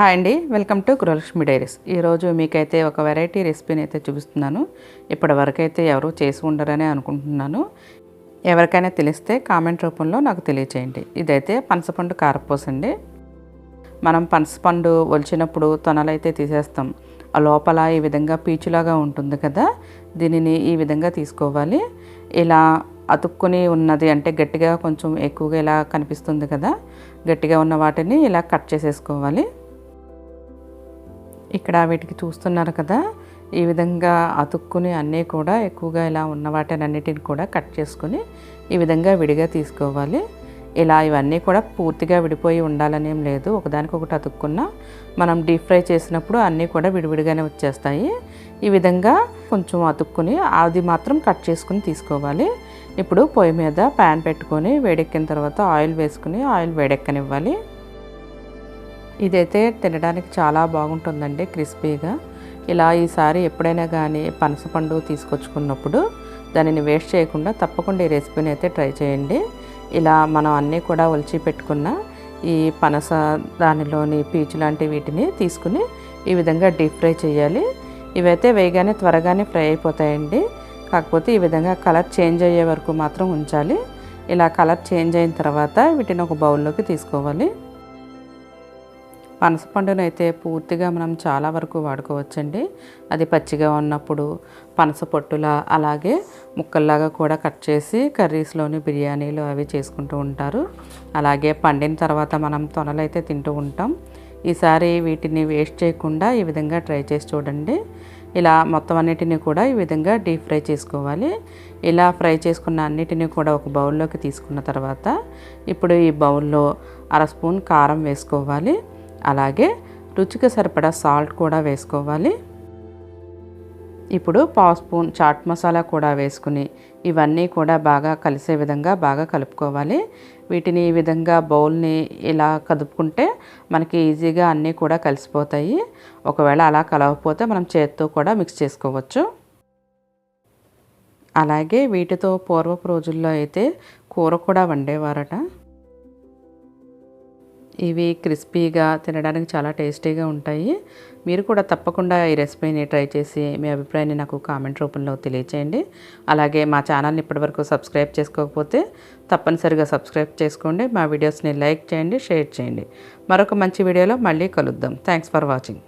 Hi అండి welcome to Gruhalakshmi diaries. ఈరోజు మీకైతే ఒక వెరైటీ రెసిపీని అయితే చూపిస్తున్నాను. ఇప్పటి వరకు అయితే ఎవరు చేసి ఉండరని అనుకుంటున్నాను. ఎవరికైనా తెలిస్తే కామెంట్ రూపంలో నాకు తెలియచేయండి. ఇదైతే పనసపండు కారపూస అండి. మనం పనసపండు ఒలిచినప్పుడు తొనలైతే తీసేస్తాం. ఆ లోపల ఈ విధంగా పీచులాగా ఉంటుంది కదా దీనిని ఈ విధంగా తీసుకోవాలి. ఇలా అతుక్కుని ఉన్నది అంటే గట్టిగా కొంచెం ఎక్కువగా ఇలా కనిపిస్తుంది కదా గట్టిగా ఉన్న వాటిని ఇలా కట్ చేసేసుకోవాలి. ఇక్కడ వీటికి చూస్తున్నారు కదా ఈ విధంగా అతుక్కుని అన్నీ కూడా ఎక్కువగా ఇలా ఉన్న వాటినన్నిటిని కూడా కట్ చేసుకొని ఈ విధంగా విడిగా తీసుకోవాలి. ఇలా ఇవన్నీ కూడా పూర్తిగా విడిపోయి ఉండాలని ఏం లేదు. ఒకదానికొకటి అతుక్కున్న మనం డీప్ ఫ్రై చేసినప్పుడు అన్నీ కూడా విడివిడిగానే వచ్చేస్తాయి. ఈ విధంగా కొంచెం అతుక్కుని అది మాత్రం కట్ చేసుకుని తీసుకోవాలి. ఇప్పుడు పొయ్యి మీద ప్యాన్ పెట్టుకొని వేడెక్కిన తర్వాత ఆయిల్ వేసుకుని ఆయిల్ వేడెక్కనివ్వాలి. ఇదైతే తినడానికి చాలా బాగుంటుందండి క్రిస్పీగా. ఇలా ఈసారి ఎప్పుడైనా కానీ పనసపండు తీసుకొచ్చుకున్నప్పుడు దానిని వేస్ట్ చేయకుండా తప్పకుండా ఈ రెసిపీని అయితే ట్రై చేయండి. ఇలా మనం అన్నీ కూడా ఒలిచి పెట్టుకున్న ఈ పనస దానిలోని పీచు లాంటి వీటిని తీసుకుని ఈ విధంగా డీప్ ఫ్రై చేయాలి. ఇవైతే వేయగానే త్వరగానే ఫ్రై అయిపోతాయండి. కాకపోతే ఈ విధంగా కలర్ చేంజ్ అయ్యే వరకు మాత్రం ఉంచాలి. ఇలా కలర్ చేంజ్ అయిన తర్వాత వీటిని ఒక బౌల్లోకి తీసుకోవాలి. పనసపండును అయితే పూర్తిగా మనం చాలా వరకు వాడుకోవచ్చండి. అది పచ్చిగా ఉన్నప్పుడు పనస పొట్టులా అలాగే ముక్కల్లాగా కూడా కట్ చేసి కర్రీస్లోని బిర్యానీలు అవి చేసుకుంటూ ఉంటారు. అలాగే పండిన తర్వాత మనం తొనలైతే తింటూ ఉంటాం. ఈసారి వీటిని వేస్ట్ చేయకుండా ఈ విధంగా ట్రై చేసి చూడండి. ఇలా మొత్తం అన్నిటిని కూడా ఈ విధంగా డీప్ ఫ్రై చేసుకోవాలి. ఇలా ఫ్రై చేసుకున్న అన్నిటిని కూడా ఒక బౌల్లోకి తీసుకున్న తర్వాత ఇప్పుడు ఈ బౌల్లో అర స్పూన్ కారం వేసుకోవాలి. అలాగే రుచికి సరిపడా సాల్ట్ కూడా వేసుకోవాలి. ఇప్పుడు పావు స్పూన్ చాట్ మసాలా కూడా వేసుకుని ఇవన్నీ కూడా బాగా కలిసే విధంగా బాగా కలుపుకోవాలి. వీటిని ఈ విధంగా బౌల్ని ఇలా కదుపుకుంటే మనకి ఈజీగా అన్నీ కూడా కలిసిపోతాయి. ఒకవేళ అలా కలవకపోతే మనం చేతితో కూడా మిక్స్ చేసుకోవచ్చు. అలాగే వీటితో పూర్వపు రోజుల్లో అయితే కూర కూడా వండేవారట. ఇవి క్రిస్పీగా తినడానికి చాలా టేస్టీగా ఉంటాయి. మీరు కూడా తప్పకుండా ఈ రెసిపీని ట్రై చేసి మీ అభిప్రాయాన్ని నాకు కామెంట్ రూపంలో తెలియచేయండి. అలాగే మా ఛానల్ని ఇప్పటివరకు సబ్స్క్రైబ్ చేసుకోకపోతే తప్పనిసరిగా సబ్స్క్రైబ్ చేసుకోండి. మా వీడియోస్ని లైక్ చేయండి షేర్ చేయండి. మరొక మంచి వీడియోలో మళ్ళీ కలుద్దాం. Thanks for watching.